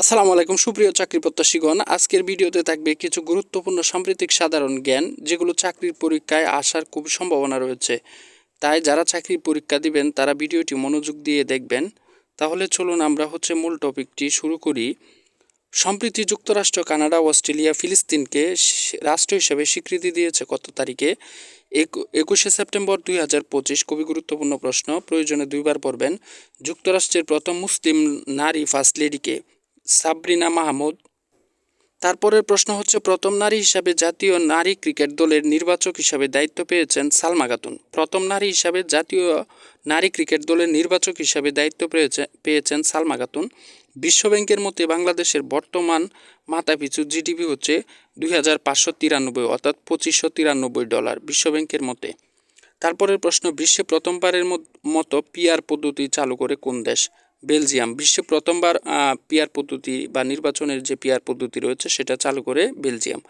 আসসালামু আলাইকুম, সুপ্রিয় চাকরি প্রত্যাশীগণ। আজকের ভিডিওতে থাকবে কিছু গুরুত্বপূর্ণ সাম্প্রতিক সাধারণ জ্ঞান, যেগুলো চাকরির পরীক্ষায় আসার খুব সম্ভাবনা রয়েছে। তাই যারা চাকরির পরীক্ষা দিবেন, তারা ভিডিওটি মনোযোগ দিয়ে দেখবেন। তাহলে চলুন আমরা হচ্ছে মূল টপিকটি শুরু করি। সম্প্রতি যুক্তরাষ্ট্র, কানাডা, অস্ট্রেলিয়া, ফিলিস্তিনকে রাষ্ট্র হিসেবে স্বীকৃতি দিয়েছে কত তারিখে? এক- একুশে সেপ্টেম্বর দুই হাজার পঁচিশ, খুবই গুরুত্বপূর্ণ প্রশ্ন, প্রয়োজনে দুইবার পড়বেন। যুক্তরাষ্ট্রের প্রথম মুসলিম নারী ফার্স্ট লেডিকে। সাবরিনা মাহমুদ। তারপরের প্রশ্ন হচ্ছে, প্রথম নারী হিসাবে জাতীয় নারী ক্রিকেট দলের নির্বাচক হিসাবে দায়িত্ব পেয়েছেন সালমা খাতুন। প্রথম নারী হিসাবে জাতীয় নারী ক্রিকেট দলের নির্বাচক হিসাবে দায়িত্ব পেয়েছে পেয়েছেন সালমা খাতুন। বিশ্বব্যাংকের মতে, বাংলাদেশের বর্তমান মাথাপিছু জিডিপি হচ্ছে দুই হাজার পাঁচশো তিরানব্বই অর্থাৎ পঁচিশশো তিরানব্বই ডলার বিশ্বব্যাংকের মতে। তারপরের প্রশ্ন, বিশ্বে প্রথমবারের মতো পিআর পদ্ধতি চালু করে কোন দেশ? বেলজিয়াম। বিশ্বে প্রথমবার পিয়ার পদ্ধতি বা নির্বাচনের যে পিআর পদ্ধতি রয়েছে, সেটা চালু করে বেলজিয়াম।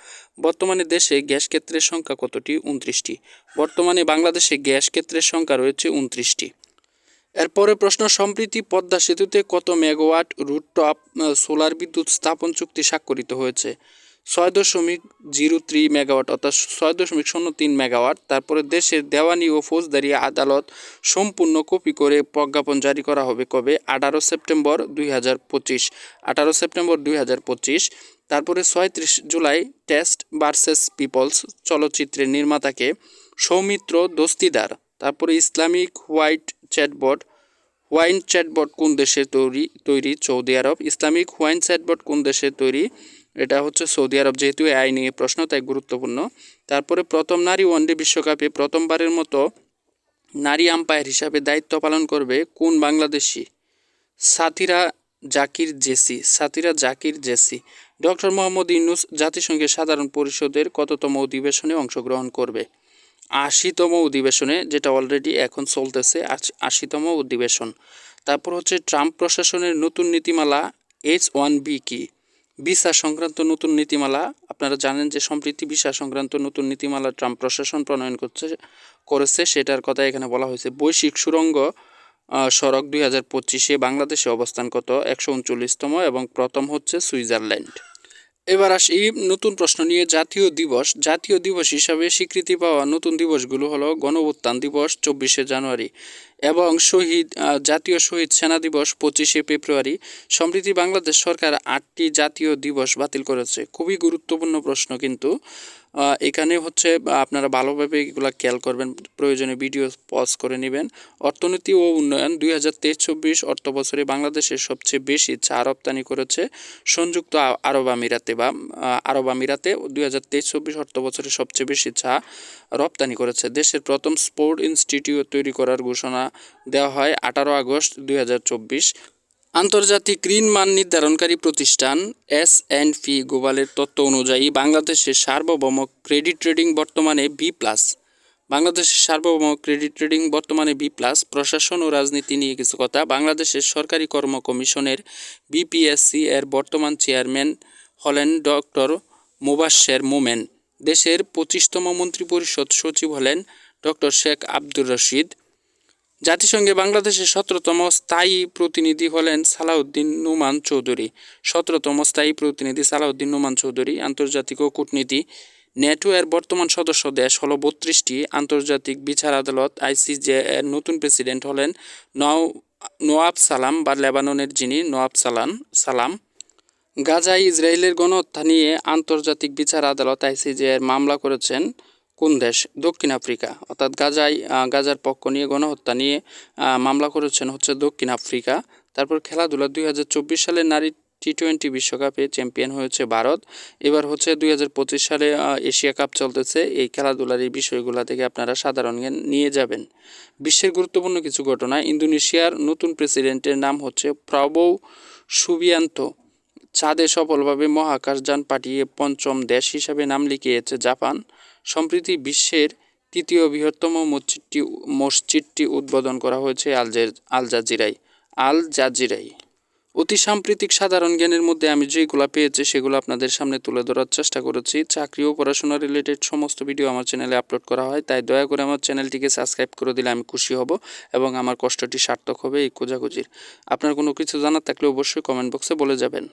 বর্তমানে দেশে গ্যাস ক্ষেত্রের সংখ্যা কতটি? উনত্রিশটি। বর্তমানে বাংলাদেশে গ্যাস ক্ষেত্রের সংখ্যা রয়েছে উনত্রিশটি। এরপরে প্রশ্ন, সম্প্রীতি পদ্মা সেতুতে কত মেগাওয়াট রুট টপ সোলার বিদ্যুৎ স্থাপন চুক্তি স্বাক্ষরিত হয়েছে? ছয় দশমিক জিরো থ্রি মেগাওয়াট, অর্থাৎ ছয় দশমিক শূন্য তিন মেগাওয়াট। তারপরে দেশের দেওয়ানি ও ফৌজদারি আদালত সম্পূর্ণ কপি করে প্রজ্ঞাপন জারি করা হবে কবে? আঠারো সেপ্টেম্বর দুই হাজার পঁচিশ। আঠারো সেপ্টেম্বর দুই হাজার পঁচিশ। তারপরে ছয়ত্রিশ জুলাই, টেস্ট ভার্সেস পিপলস চলচ্চিত্রের নির্মাতাকে সৌমিত্র দস্তিদার। তারপরে ইসলামিক হোয়াইট চ্যাটবট, হোয়াইন চ্যাটবট কোন দেশে তৈরি তৈরি? সৌদি আরব। ইসলামিক হোয়াইন চ্যাটবট কোন দেশে তৈরি? এটা হচ্ছে সৌদি আরব যেহেতু এআই নিয়ে প্রশ্ন, তাই গুরুত্বপূর্ণ। তারপরে প্রথম নারী ওয়ানডে বিশ্বকাপে প্রথমবারের মতো নারী আম্পায়ার হিসাবে দায়িত্ব পালন করবে কোন বাংলাদেশি? সাথীরা জাকির জেসি, সাথীরা জাকির জেসি। ডক্টর মোহাম্মদ ইউনুস জাতিসংঘের সাধারণ পরিষদের কততম অধিবেশনে অংশগ্রহণ করবে? আশিতম অধিবেশনে, যেটা অলরেডি এখন চলতেছে আশ- আশিতম অধিবেশন। তারপর হচ্ছে ট্রাম্প প্রশাসনের নতুন নীতিমালা, এইচ ওয়ান বি কি? ভিসা সংক্রান্ত নতুন নীতিমালা, আপনারা জানেন যে সম্প্রতি ভিসা সংক্রান্ত নতুন নীতিমালা ট্রাম্প প্রশাসন প্রণয়ন করছে, করেছে, সেটার কথা এখানে বলা হয়েছে। বৈশ্বিক সুরঙ্গ সড়ক দুই হাজার পঁচিশে বাংলাদেশে অবস্থান কত? একশো উনচল্লিশতম এবং প্রথম হচ্ছে সুইজারল্যান্ড। এবার আসি নতুন প্রশ্ন নিয়ে, জাতীয় দিবস। জাতীয় দিবস হিসাবে স্বীকৃতি পাওয়া নতুন দিবসগুলো হলো গণঅভ্যুত্থান দিবস, চব্বিশে জানুয়ারি। এবং শহীদ জাতীয় শহীদ সেনা দিবস পঁচিশে ফেব্রুয়ারি। সম্প্রতি বাংলাদেশ সরকার আটটি জাতীয় দিবস বাতিল করেছে। খুবই গুরুত্বপূর্ণ প্রশ্ন কিন্তু। এখানে হচ্ছে আপনারা ভালোভাবে এগুলো খেয়াল করবেন, প্রয়োজনে ভিডিও পজ করে নেবেন। অর্থনীতি ও উন্নয়ন, দুই হাজার তেইশ চব্বিশ অর্থ বছরে বাংলাদেশের সবচেয়ে বেশি চা রপ্তানি করেছে সংযুক্ত আরব আমিরাতে বা আরব আমিরাতে। দুই হাজার তেইশ চব্বিশ অর্থ বছরে সবচেয়ে বেশি চা রপ্তানি করেছে। দেশের প্রথম স্পোর্ট ইনস্টিটিউট তৈরি করার ঘোষণা দেওয়া হয় আঠারো আগস্ট দুই হাজার চব্বিশ। আন্তর্জাতিক ঋণ মান নির্ধারণকারী প্রতিষ্ঠান এস এন্ড পি গ্লোবালের তথ্য অনুযায়ী বাংলাদেশের সার্বভৌম ক্রেডিট রেটিং বর্তমানে বি প্লাস। বাংলাদেশের সার্বভৌম ক্রেডিট রেটিং বর্তমানে বি প্লাস। প্রশাসন ও রাজনীতি নিয়ে কিছু কথা। বাংলাদেশের সরকারি কর্ম কমিশনের বিপিএসসি এর বর্তমান চেয়ারম্যান হলেন ডক্টর মুবাশ্বের মোমেন। দেশের পঁচিশতম মন্ত্রিপরিষদ সচিব হলেন ডক্টর শেখ আব্দুর রশিদ। জাতিসংঘে বাংলাদেশের সতেরোতম স্থায়ী প্রতিনিধি হলেন সালাউদ্দিন নুমান চৌধুরী। সতেরোতম স্থায়ী প্রতিনিধি সালাউদ্দিন নুমান চৌধুরী, আন্তর্জাতিক ও কূটনীতি, নেটো এর বর্তমান সদস্য দেশ হল বত্রিশটি। আন্তর্জাতিক বিচার আদালত, আইসিজে এর নতুন প্রেসিডেন্ট হলেন নও সালাম বা লেবাননের যিনি নোয়াব সালাম সালাম। গাজায় ইসরায়েলের গণহত্যা নিয়ে আন্তর্জাতিক বিচার আদালত আইসিজে এর মামলা করেছেন কোন দেশ? দক্ষিণ আফ্রিকা। অর্থাৎ গাজায় গাজার পক্ষ নিয়ে গণহত্যা নিয়ে মামলা করেছেন হচ্ছে দক্ষিণ আফ্রিকা। তারপর খেলাধুলা দুই হাজার চব্বিশ সালে নারী টি টোয়েন্টি বিশ্বকাপে চ্যাম্পিয়ন হয়েছে ভারত। এবার হচ্ছে দুই হাজার পঁচিশ সালে এশিয়া কাপ চলতেছে। এই খেলাধুলার এই বিষয়গুলো থেকে আপনারা সাধারণ জ্ঞান নিয়ে যাবেন। বিশ্বের গুরুত্বপূর্ণ কিছু ঘটনা। ইন্দোনেশিয়ার নতুন প্রেসিডেন্টের নাম হচ্ছে প্রবৌ সুবিয়ান্ত। চাঁদে সফলভাবে মহাকাশযান পাঠিয়ে পঞ্চম দেশ হিসাবে নাম লিখিয়েছে জাপান। সম্প্রতি বিশ্বের তৃতীয় বৃহত্তম মসজিদটি মসজিদটি উদ্বোধন করা হয়েছে আল জে- আল জাজিরায়। আল জাজিরাই অতি সাম্প্রতিক সাধারণ জ্ঞানের মধ্যে আমি যেগুলো পেয়েছি সেগুলো আপনাদের সামনে তুলে ধরার চেষ্টা করেছি। চাকরি ও পড়াশোনা রিলেটেড সমস্ত ভিডিও আমার চ্যানেলে আপলোড করা হয়, তাই দয়া করে আমার চ্যানেলটিকে সাবস্ক্রাইব করে দিলে আমি খুশি হব এবং আমার কষ্টটি সার্থক হবে এই খোঁজাখুঁজির। আপনার কোনো কিছু জানার থাকলে অবশ্যই কমেন্ট বক্সে বলে যাবেন।